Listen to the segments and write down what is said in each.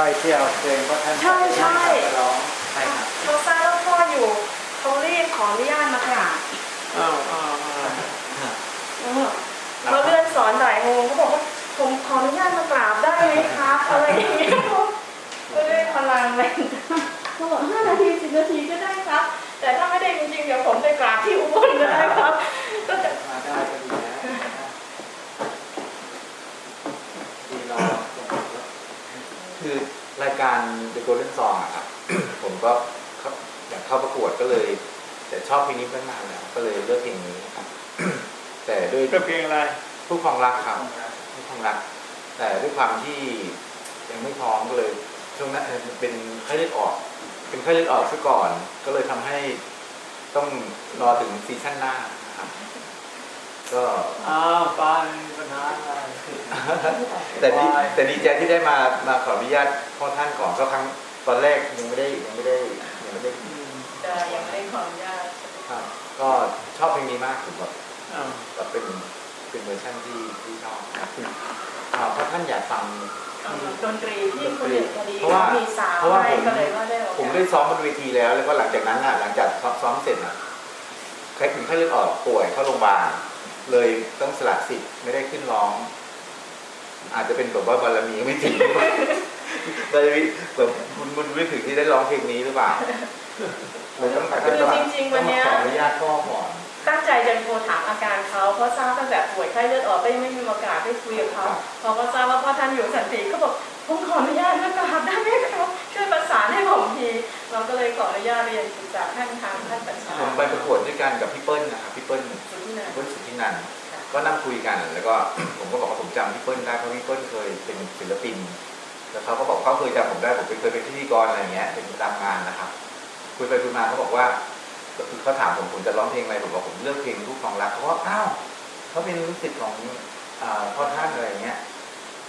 ก้อยที่เอาเพลงพระท่านใช่ใช่ไปร้องใช่ครับเขาทราบว่าพ่ออยู่เขาเรียกขออนุญาตมากราบอ้าวอ้าวอ้าวเออเราเลื่อนสอนบ่ายโมงเขาบอกว่าผมขออนุญาตมากราบได้ไหมครับอะไรอย่างเงี้ยก็ได้พลังเลยเขาบอกห้านาทีสิบนาทีก็ได้ครับ แต่ถ้าไม่ได้จริงๆเดี๋ยวผมไปกราบที่อุบลก็ได้ครับ ก็จะมาได้ก็ดีนะดีรอ คือ รายการ The Golden Song อะครับ ผมก็เข้าอยากเข้าประกวดก็เลย แต่ชอบเพลงนี้ตั้งนานแล้วก็เลยเลือกเพลงนี้ครับ แต่ด้วยก็เพลงอะไรผู้ครองรักครับผู้ครองรัก แต่ด้วยความที่ยังไม่พร้อมก็เลยช่วงนั้นเอ่อเป็นไข้เลือดออก เป็นไข้เลือดออกซะก่อน ก็เลยทำให้ต้องรอถึงซีซั่นหน้านะครับ ก็อ้าวปานมีปัญหาอะไร แต่ดีแต่ดีใจที่ได้มามาขออนุญาตพ่อท่านก่อนก็ครั้งตอนแรกยังไม่ได้ยังไม่ได้ยังไม่ได้อืมจะยังไม่ได้ขออนุญาตครับก็ชอบเพลงนี้มากผมแบบอ้าวแบบเป็นเป็นเวอร์ชันที่ที่ชอบครับอ่าเพราะท่านอยากฟังเอาดนตรีที่คุณเห็นพอดีเพราะว่ามีสาวเพราะว่าให้ผมก็เลยว่าได้โอกาสผมได้ซ้อมบนเวทีแล้ว แล้วก็หลังจากนั้นอะหลังจากซ้อมซ้อมเสร็จอะใครถึงไข้เลือดออกป่วยเข้าโรงพยาบาลเลยต้องสละสิทธิ์ไม่ได้ขึ้นร้อง อาจจะเป็นแบบว่าบารมีไม่ถึงบารมีแบบบุญบุญไม่ถึงที่ได้ร้องเพลงนี้หรือเปล่าเลยต้องอาจจะต้องจริงๆวันเนี้ยต้องมาขออนุญาตพ่อก่อนตั้งใจจะโทรถามอาการเขาเพราะทราบตั้งแต่ป่วยไข้เลือดออกก็ยังไม่มีโอกาสได้คุยกับเขาครับพอก็ทราบว่าพ่อท่านอยู่สันติก็บอกผมขออนุญาตนะครับได้ไหมครับช่วยประสานให้ผมทีเราก็เลยขออนุญาตเรียนศึกษาท่านทางท่านประชาผมไปประกวดด้วยกันกับพี่เปิ้ลนะครับพี่เปิ้ลสุดที่นั่นพี่เปิ้ลสุทธินันท์ ก็นั่งคุยกัน แล้วก็ผมก็บอกว่าผมจำพี่เปิ้ลได้เพราะพี่เปิ้ลเคยเป็นศิลปิน แล้วเขาก็บอกเขาเคยจำผมได้ผมเคยเป็นพิธีกรอะไรเงี้ยเป็นตามงานนะครับ คุยไปคุยมาเขาบอกว่าคือเขาถามผมผมจะร้องเพลงอะไรผมบอกผมเลือกเพลงลูกของรักเขาว่าอ้าวเขาเป็นลูกศิษย์ของพ่อท่านอะไรเงี้ย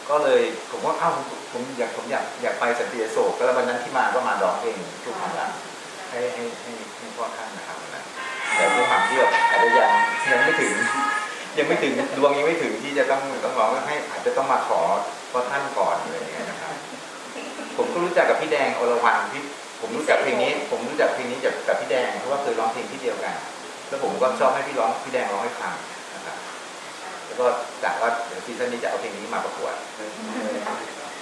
ก็เลยผมว่าอ้าวผมอยากผมอยากอยากไปสันติโศกก็แล้ววันนั้นที่มาก็มาร้องเพลงลูกของรักให้ให้ให้พ่อท่านนะครับแต่ด้วยความที่แบบอาจจะยังยังไม่ถึง ยังไม่ถึงดวงยังไม่ถึงที่จะต้องต้องร้องให้อาจจะต้องมาขอพ่อท่านก่อนอะไรอย่างเงี้ยนะครับ ผมก็รู้จักกับพี่แดงอรวรรณพี่ผมรู้จักเพลงนี้ ผมรู้จักเพลงนี้จากกับพี่แดงเพราะว่าเคยร้องเพลงที่เดียวกัน แล้วผมก็ชอบให้พี่ร้องพี่แดงร้องให้ฟังนะครับแล้วก็กะว่าเดี๋ยวซีซั่นนี้จะเอาเพลงนี้มาประกวด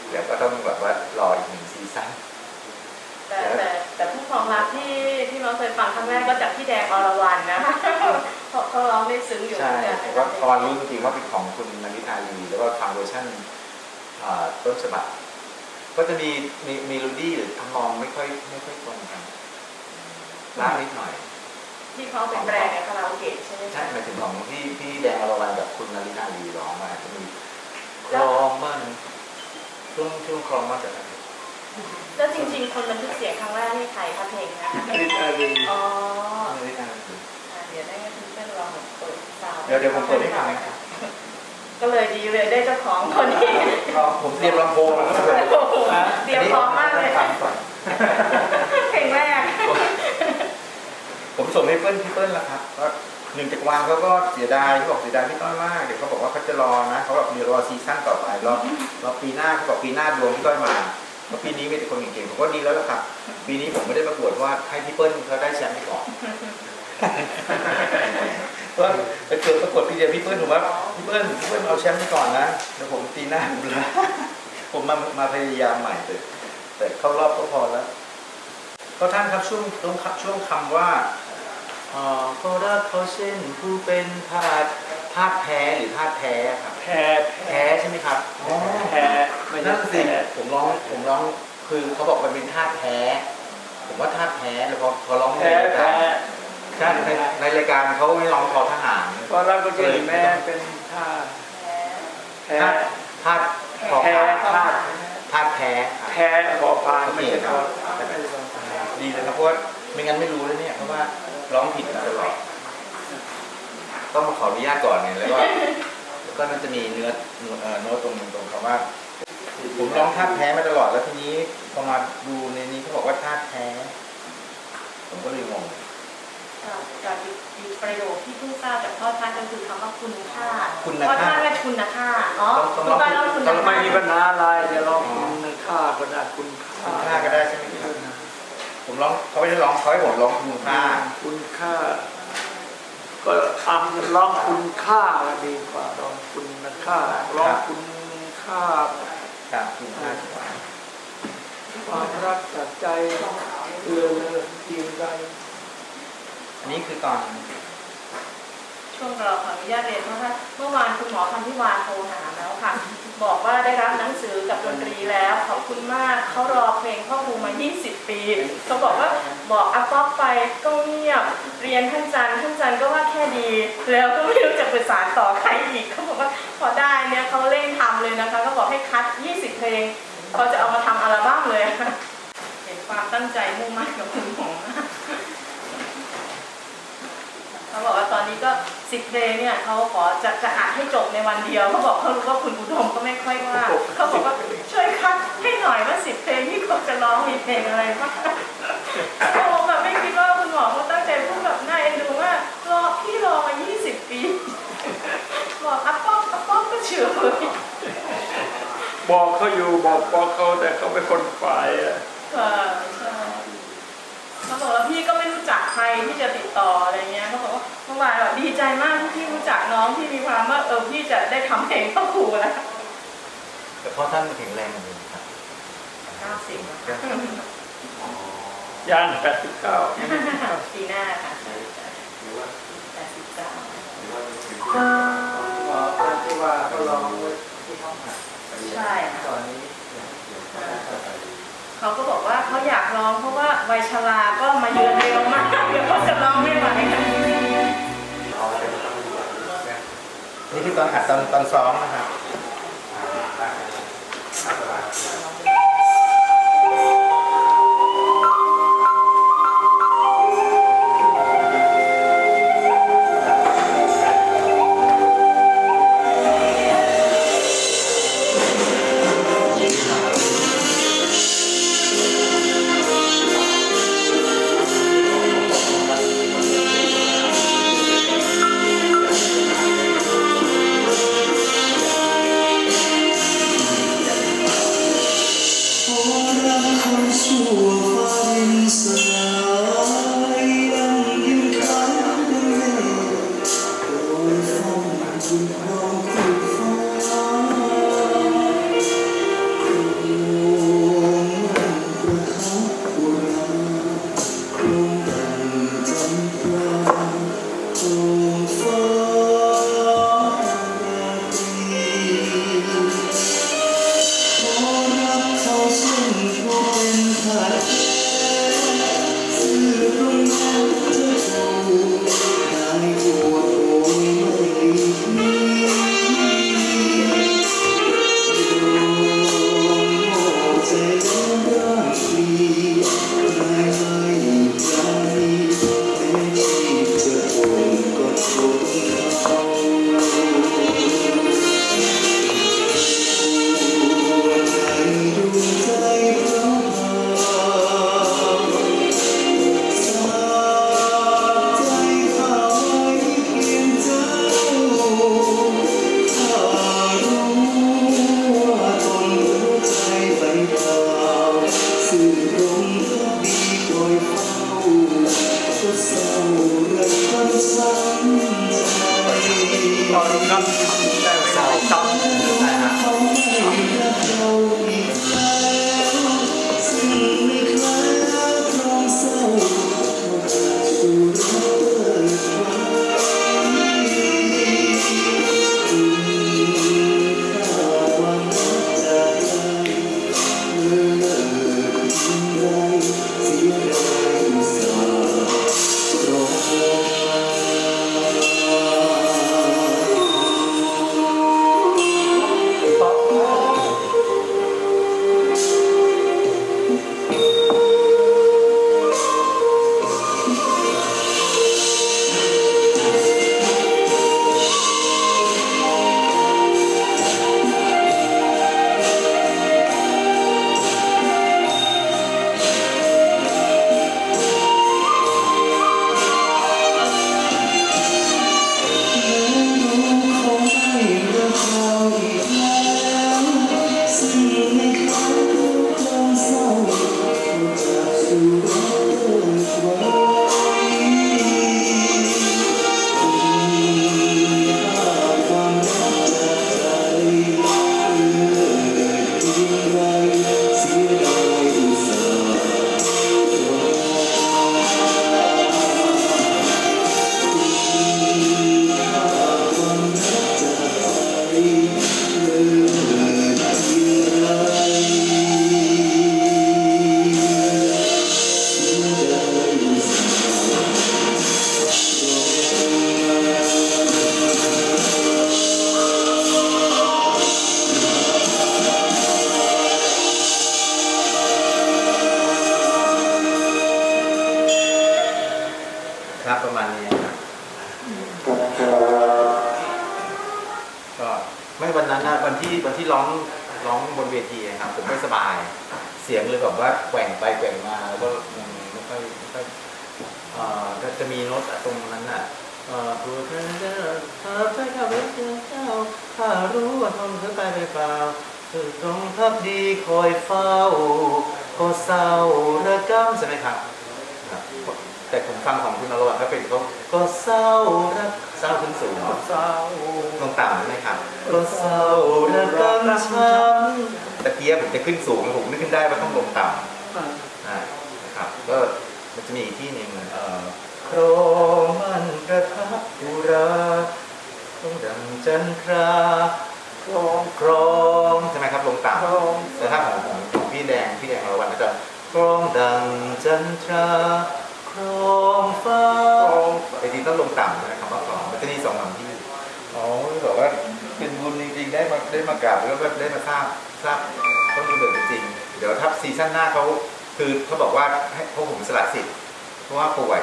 เดี๋ยวก็ต้องแบบว่ารออีกหนึ่งซีซั่นแต่แต่แต่ผู้ครองรักที่ที่เราเคยฟังครั้งแรกก็จากพี่แดงอรวรรณนะ เพราะเขาร้องได้ซึ้งอยู่ใช่เหมือนกันผมว่าพอรู้จริงๆว่าเป็นของคุณนาริตาลีแล้วก็ฟังเวอร์ชันอ่าต้นฉบับก็จะมีมีมีโลดี้หรือทำนองไม่ค่อยไม่ค่อยตรงกันล้างนิดหน่อย ที่เขาเป็นแปลงในคาราโอเกะใช่ไหมใช่คะหมายถึงของที่พี่แดงอรวรรณกับคุณนาริตาลีร้องมาจะมีคลองมันช่วงช่วงคลองมันจะอะไรแล้วจริงๆ คนบันทึกเสียงครั้งแรกนี่ใครคะเพลงนะนาฬิกาดีอ๋อนาริตาลี อ่าเดี๋ยวได้ก็คือเป็นลองเปิ ดซาวเดี๋ยวเดี๋ยวผมเปิดให้ฟังนะครับก็เลยดีเลยได้เจ้าของคนนี้ผมเตรียมลำโพงแล้วก็เปิดโอ้โหเตรียมพร้อมมากเลยฟังก่อนเพลงแรก ผมส่งให้เปิ้ลพี่เปิ้ลแล้วครับก็หนึ่งจากวางเขาก็เสียดายเขาบอกเสียดายพี่ต้อยมากเดี๋ยวเขาบอกว่าเขาจะรอนะเขาแบบมีรอซีซั่นต่อไปรอรอปีหน้าเขาบอกปีหน้าดวงพี่ต้อยมาเพราะปีนี้มีแต่คนเก่งๆผมก็ดีแล้วล่ะครับปีนี้ผมไม่ได้ประกวดว่าให้พี่เปิ้ลเขาได้แชมป์ไปก่อน เพราะไปเกิดประกวดปีเดียวพี่เปิ้ลผมว่าพี่เปิ้ลพี่เปิ้ลเอาแชมป์ไปก่อนนะเดี๋ยวผมปีหน้าผมละผมมามาพยายามใหม่แต่แต่เข้ารอบก็พอแล้วก็ท่านครับช่วงช่วงช่วงคำว่าอ๋อเขารักเขาเช่นผู้เป็นทาสทาสแท้หรือทาสแท้ครับแพ้แท้ใช่ไหมครับอ๋อแพ้ไม่ใช่นั่นสิแพ้ผมร้องผมร้องคือเขาบอกมันเป็นทาสแท้ผมว่าทาสแท้แล้วพอพอร้องในแพ้รายกาแพ้ร ใช่ในในรายการเขาไม่ร้องคอทหารเพราะเราก็จะเห็นแม่เป็นท่าแพ้ทาสทาสคอแพ้พานท่าทาสแท้ครับแพ้พอพานไม่ใช่พอพานดีเลยครับเพราะว่าไม่งั้นไม่รู้เลยเนี่ยเพราะว่าร้องผิดมาตลอดต้องมาขออนุญาตก่อนไงแล้วก็แล้วก็มันจะมีเนื้อเอ่อโน้ตตรงตรงคำว่า ผมร้องท่าตุแท้มาตลอดแล้วทีนี้พอมาดูในนี้เขาบอกว่าท่าตุแท้ผมก็เลยงง ค่ะกับอีกอีกประโยคที่เพิ่งทราบจากพ่อท่านก็คือคำว่าคุณค่าคุณพ่อค่าท่านเรียกคุณค่าอ๋อต้องคุณต้องป้าเล่าคุณต้องค่าไม่มีปัญหาอะไรจะลองคุณค่าก็ได้คุณคุค่าณค่าก็ได้ใช่ไหมครับผมร้องเขาไม่ได้ร้องเขาให้ผมร้องคุณค่าคุณค่า ก็ทำร้องคุณค่าก็ดีกว่าร้องคุณค่าร้องคุณค่าครับคุณค่าความรักจากใจเอือเลยจริงใจ อันนี้คือตอน ช่วงเราขออนุญาตเรียนเพราะว่าเมื่อวานคุณหมอพันธิวาโทรหาแล้วค่ะ บอกว่าได้รับหนังสือกับดนตรีแล้วขอบคุณมากเขารอเพลงพ่อครูมา 20 ปีเขาบอกว่าบอกอาป๊อกไปก็เงียบเรียนท่านจันท่านจันก็ว่าแค่ดี แล้วก็ไม่รู้จะปรึกษาต่อใครอีกเขาบอกว่าพอได้เนี่ยเขาเร่งทำเลยนะคะเขาบอกให้คัด 20 เพลงเขาจะเอามาทำอัลบั้มเลย เห็นความตั้งใจมุ่งมั่นกับคุณหมอมาก เขาบอกว่าตอนนี้ก็สิบเพลงเนี่ยเขาขอจะจะอ่านให้จบในวันเดียวเขาบอกเขารู้ว่าคุณอุดมก็ไม่ค่อยว่าเขาบอกว่าช่วยคัดให้หน่อยว่าสิบเพลงที่เขาจะร้องมีเพลงอะไรบ้างเขาบอกแบบไม่คิดว่าคุณหมอเขาตั้งใจพูดแบบน่าเอ็นดูว่ารอพี่รอมา20ปีบอกอัปป้องอัปป้องก็เชื่อเลยบอกเขาอยู่บอกบอกเขาแต่เขาเป็นคน ใจมากที่พี่รู้จักน้องที่มีความว่าเออพี่จะได้ทำเพลงเข้าครูแล้วแต่พ่อท่านแข็งแรงเลยครับเก้าสิบย่างแปดสิบเก้าปีหน้าค่ะแปดสิบเก้าบอกที่ว่าก็ลองไว้ที่ห้องหัดใช่ค่ะตอนนี้เขาก็บอกว่าเขาอยากร้องเพราะว่าวัยชราก็มาเยือนเร็วมากเดี๋ยวเขาจะ ตอนอัดตอนตอนซ้อมนะครับ ก็ไม่วันนั้นนะวันที่วันที่ร้องร้องบนเวทีอะครับผมไม่สบาย เสียงเลยแบบว่าแกว่งไปแกว่งมาแล้วก็ยังไม่ค่อยไม่ค่อยเอ่อก็จะมีโน้ตตรงนั้นอะเอ่อผู้เธอเดินเธอไปกับเจ้าเจ้าข้ารู้ว่าทนเธอไปไปเปล่าเธอตรงทับดีคอยเฝ้าก็เศร้าระกำใช่ไหมครับ ฟังของคุณอรวรรณก็เป็นก็ก็เศร้ารักเศร้าขึ้นสูงสาวลงต่ำใช่ไหมครับก็เศร้าระกำช้ำตะเกียบผมจะขึ้นสูงผมนึกขึ้นได้ว่าต้องลงต่ำอ่าอ่านะครับ ก็มันจะมีอีกที่หนึ่งเอ่อโครมันประทับอุราต้องดังจันทราครองกรองใช่ไหมครับลงต่ครองำแต่ถ้าของของของพี่แดงพี่แดงอรวรรณก็จะกรองดังจันทรา ครองฟ้าครองไอ้ทีต้องลงต่ำนะครับว่ากรองมันจะมีสองลำที่อ๋อบอกว่าเป็นบุญจริงๆได้มาได้มากราบแล้วก็ได้มาทราบทราบต้นกำเนิดจริงๆเดี๋ยวถ้าซีซั่นหน้าเขาคือเขาบอกว่าให้พวกผมสละสิทธิ์เพราะว่าป่วย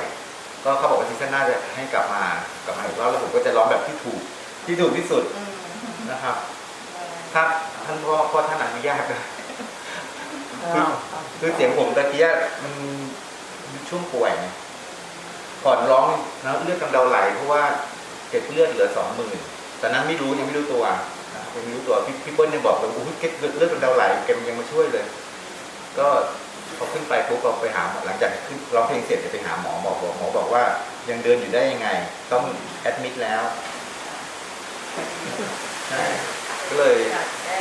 ก็เขาบอกว่าซีซั่นหน้าจะให้กลับมากลับมาอีกรอบแล้วผมก็จะร้องแบบที่ถูกที่ถูกที่สุดอืมนะครับถ้าท่านพ่อพ่อท่านอนุญาตนะอ้าวคือเสียงผมตะเกียมัน ช่วงป่วยไงก่อนร้องนะเลือดกำเดาไหลเพราะว่าเก็บเลือดเหลือสองหมื่นตอนนั้นไม่รู้ยังไม่รู้ตัวนะครับยังไม่รู้ตัวพี่พี่เบิ้ลยังบอกเลยโอ้ยเก็บเลือดกำเดาไหลแกยังมาช่วยเลย ก็พอขึ้นไปปุ๊บเราไปหาหมอหลังจากขึ้นร้องเพลงเสร็จจะไปหาหมอหมอบอกหมอบอกว่า ยังเดินอยู่ได้ยังไง ต้องแอดมิดแล้วใช่ก็เลยอยากจะ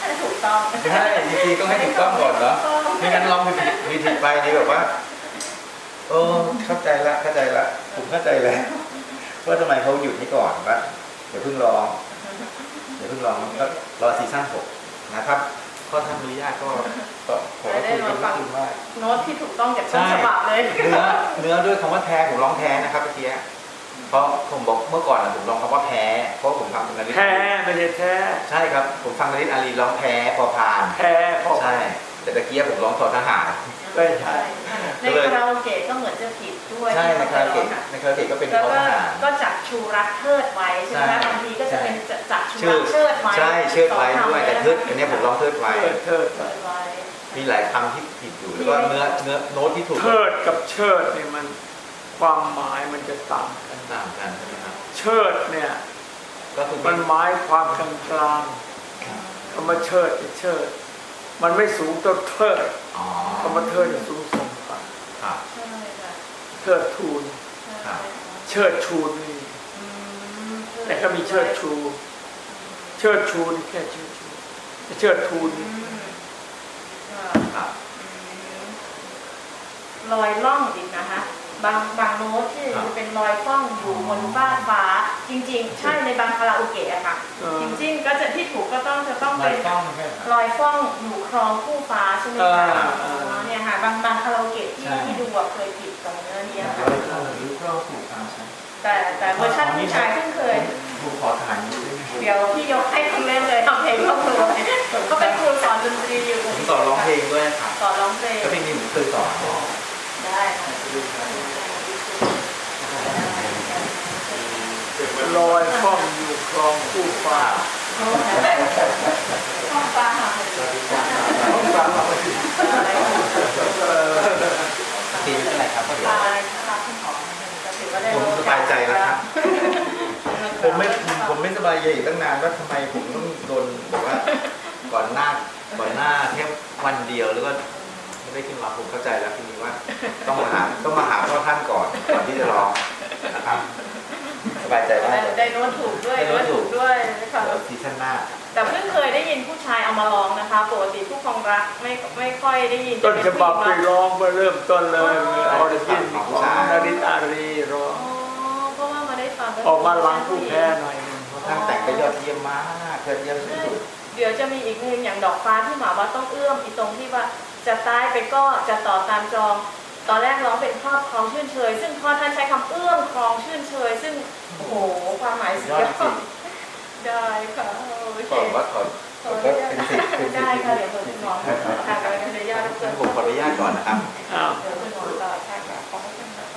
ให้ถูกต้องใช่จริงๆต้องให้ถูกต้องก่อนเนาะไม่งั้นร้องผิดผิดผิดไปนี่แบบว่า โอ้เข้าใจละเข้าใจละผมเข้าใจแล้วว่าทำไมเขาหยุดนี่ก่อนว่าเดี๋ยวเพิ่งร้องเดี๋ยวเพิ่งร้องก็รอซีซั่นหกนะครับข้อท่านอนุญาตก็ก็ขอคุยกันนิดนึงว่าโน้ตที่ถูกต้องจากต้นฉบับเลยเนื้อเนื้อด้วยคำว่าแท้ผมร้องแท้นะครับเมื่อกี้เพราะผมบอกเมื่อก่อนอะผมร้องคำว่าแพ้เพราะผมฟังนาริตแท้ไม่ใช่แท้ใช่ครับ ผมฟังนาริตอารีร้องแพ้พอพานแท้พอใช่ แต่ตะเกียบผมร้องทอทหารไม่ใช่ในคาราโอเกะก็เหมือนจะผิดด้วยใช่ในคาราโอเกะในคาราโอเกะก็เป็นแล้วทอก็ทหารก็จักชูรักเทิดไว้ใช่ไหมใช่บางทีก็จะเป็นจักชูชื่รัอกเชิดไว้ใช่เชิดไว้ด้วยแต่เทิดอันเนี้ยผมร้องเทิดไว้เทิดเทิดเทิดไว้มีหลายคำที่ผิดอยู่แล้วก็เนื้อเนื้อโน้ตที่ถูกเทิดกับเชิดเนี่ยมันความหมายมันจะต่างกันต่างกันใช่ไหมครับเชิดเนี่ยก็คือมันหมายความกลางกลางๆคำว่าเชิดจะเชิด มันไม่สูงต่อเทิดอ๋อคำว่าเทิดจะสูงส่งกันครับ ใช่ค่ะเทิดทูน ใช่เชิดชูนี่อืมแต่ก็มีเชิดชู เชิดชูนี่แค่เชิดชูแต่เชิดทูนอืนี่มค่ะครับรอยล่องอีกนะคะ บางบางโน้ตที่จะเป็นรอยล่องอยู่บนฟ้ากฟ้า จริง ๆ ใช่ในบางคาราโอเกะอะค่ะ เออ จริง ๆ ก็จะที่ถูกก็ต้องจะต้องไม่เป็น ต้องใช่ไหมครับ รอยฟ้องอยู่ครองคู่ฟ้าใช่ไหมคะอ๋อเนี่ยค่ะบางบางคาราโอเกะที่ใช่ ที่ดูอะเคยผิดตรงเนื้อเนี้ยค่ะเราเข้าหรือเข้าถูกทางใช่แต่แต่เวอร์ชันผู้ชายเพิ่งเคย ผมขอถ่ายนิดนึงเดี๋ยวพี่ยกให้คุณเล่นเลยทำเพลงครอบครัวก็เป็นครูสอนดนตรีอยู่ผมสอนร้องเพลงด้วยครับสอนร้องเพลงก็เพลงนี้ผมเคยสอนได้ค่ะ ลอยฟ้องอยู่คลองคู่ฟ้าห้องฟ้าค่ะท้องฟ้าเราไม่ถึงเออทีไม่เป็นไรครับก็เดี๋ยวตายค่ะคุณหมอจะถือว่าได้ผมสบายใจแล้วครับ ผมไม่ผมไม่สบายใจอีกตั้งนานว่าทำไมผมต้องโดนบอกว่าก่อนหน้าก่อนหน้าแค่วันเดียวแล้วก็ไม่ได้ขึ้นมาผมเข้าใจแล้วทีนี้ว่า ต้องมาหาต้องมาหาพ่อท่านก่อนก่อนที่จะร้องนะครับ บายใจได้เลยได้โน้ตถูกด้วยได้โน้โน้ตตถูถูกกด้วยนะคะแล้วซีซั่นหน้า แต่เพิ่งเคยได้ยินผู้ชายเอามาร้องนะคะปกติผู้ครองรักไม่ไม่ค่อยได้ยินต้นฉบับไปอ๋ร้องมาเริ่มต้นเลยออริจินของขผู้องชายนาริตอารีร้องอเพราะว่ามาได้ฟังออกมาหลังผู้แพ้หน่อยหนึงพ่อท่านแต่งไปยอดเยี่ยมมากยอดเยี่ยมสุดเดี๋ยวจะมีอีกหนึ่งอย่างดอกฟ้าที่หมาว่าต้องเอื้อมอีตรงที่ว่าจะตายไปก็จะต่อตามจอง ตอนแรกร้องเป็นครอบครองชื่นเชยซึ่งพ่อท่านใช้คำเอื้อมครอง ชื่นเชยซึ่งโหความหมายสุดยอดได้ค่ะโอเคก่อนว่าก่อนได้ค่ะเดี๋ยวเคุณหมอทางการเงินรญาติเบเชิญผมขออนุญาตก่อนนะครับเดี๋ยวคุณหมอต่อทางการขอบคุณนะค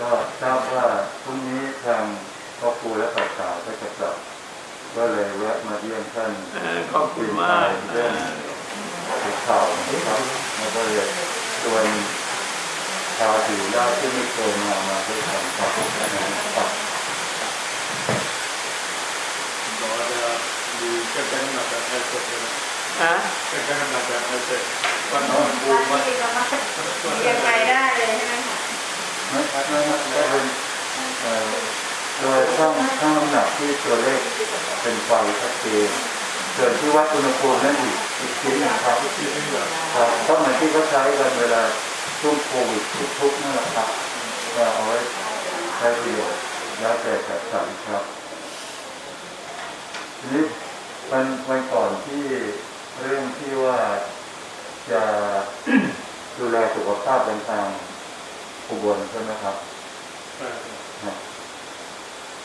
ก็ทราบว่าพรุ่งนี้ทางครอบครัวและสาวๆก็จะกลับก็เลยแวะมาเยี่ยมท่านขอบคุณมาก ติดข่าวนะครับแล้วก็เลยชวนชาวผิวได้ที่ไม่เคยมามาด้วยกันครับครับบอกว่าจะมีเครื่องจักรน้ำหนักแบบไฮเทคเลยนะฮะเครื่องจักรน้ำหนักแบบไฮเทควันนอนบูมวันเรียนไปได้เลยใช่ไหมคะไม่ไม่ไม่ไม่เป็นเอ่อโดยช่องช่องน้ำหนักที่ตัวเลขเป็นไฟชัดเจน ส่วนที่วัดอุณหภูมินั่นอีกอีกชิ้นหนึงครับที่นี่เหรอครับก็เหมือนที่เขาใช้กันเวลาช่วงโควิดทุกๆนั่นแหละครับก็เอาไว้ใช้ประโยชน์แล้วแต่จัดสรรครับทีนี้วันวันก่อนที่เรื่องที่ว่าจะดูแลสุขภาพเป็นทางอุบลใช่ไหมครับ ใช่ ครับ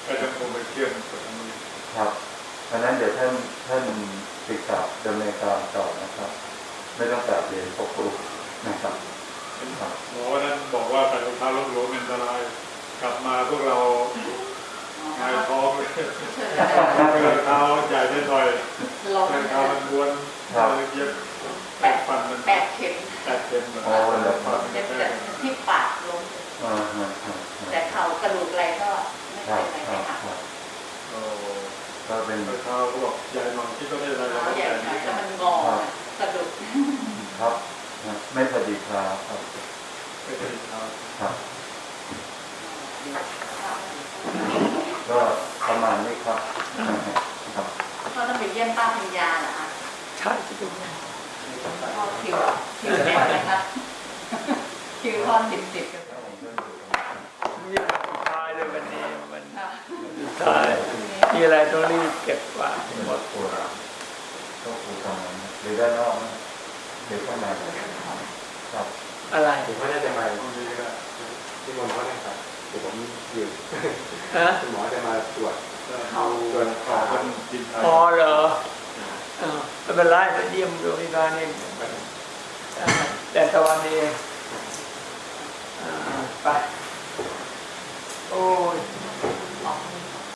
ก็จะคงไปเที่ยวสวนนุ้ย ครับ เพราะฉะนั้นเดี๋ยวท่านท่านติดกับดำเนินการต่อนะครับ ไม่ต้องกลับเรียนปกครูนะครับครับหมอวันนั้นบอกว่าใส่รองเท้าลบหลวมอันตรายกลับมาพวกเราหงายท้องเลยรองเท้าใหญ่ไม่หน่อยลองรองเท้ามันม้วนเลยเย็บแปะฟันมันแปดเข็มแปะเข็มเหมือนอ๋อเหรอครับเจ็บแต่ที่ปากลงอ่าฮะฮะฮะแต่เข่ากระดูกอะไรก็ไม่ครัเป็บนไรครัไม่บหักครับโอ้ ก็เป็นรองเท้าพวกใหญ่หน่อยที่ก็ไม่ได้อะไรเราเท้าก็ใหญ่ใหญ่หน่นิอยดแต่มันงอกระดูกครับนะไม่พอดีครับครับไม่ใช่เท้าครับ ก็ประมาณนี้ครับครับก็ต้องไปเยี่ยมป้าพิญญาเหรอคะใช่ที่ดูพ่อคิวคิวแน่นไหมคะคิวพ่อติดติดกัน นี่สุดท้ายเลยวันนี้มัน ค่ะ สุดท้ายมีอะไรต้องรีบเก็บกวาดเป็นหมวัดดโบราณก็ครูทำงานหรือด้านนอกนะหรือข้างในครับอะไรผมไม่ได้จะมาตรงนี้ก็ที่มนต์เขาเนี่ยครับเดี๋ยวผมอยู่ฮะคุณหมอจะมาตรวจเขาเขาเป็นกินไทยพอเหรอเออไม่เป็นไรไปเยี่ยมดูที่บ้านนี่แต่ตะวันนี้เองอ่าไปโอ้ย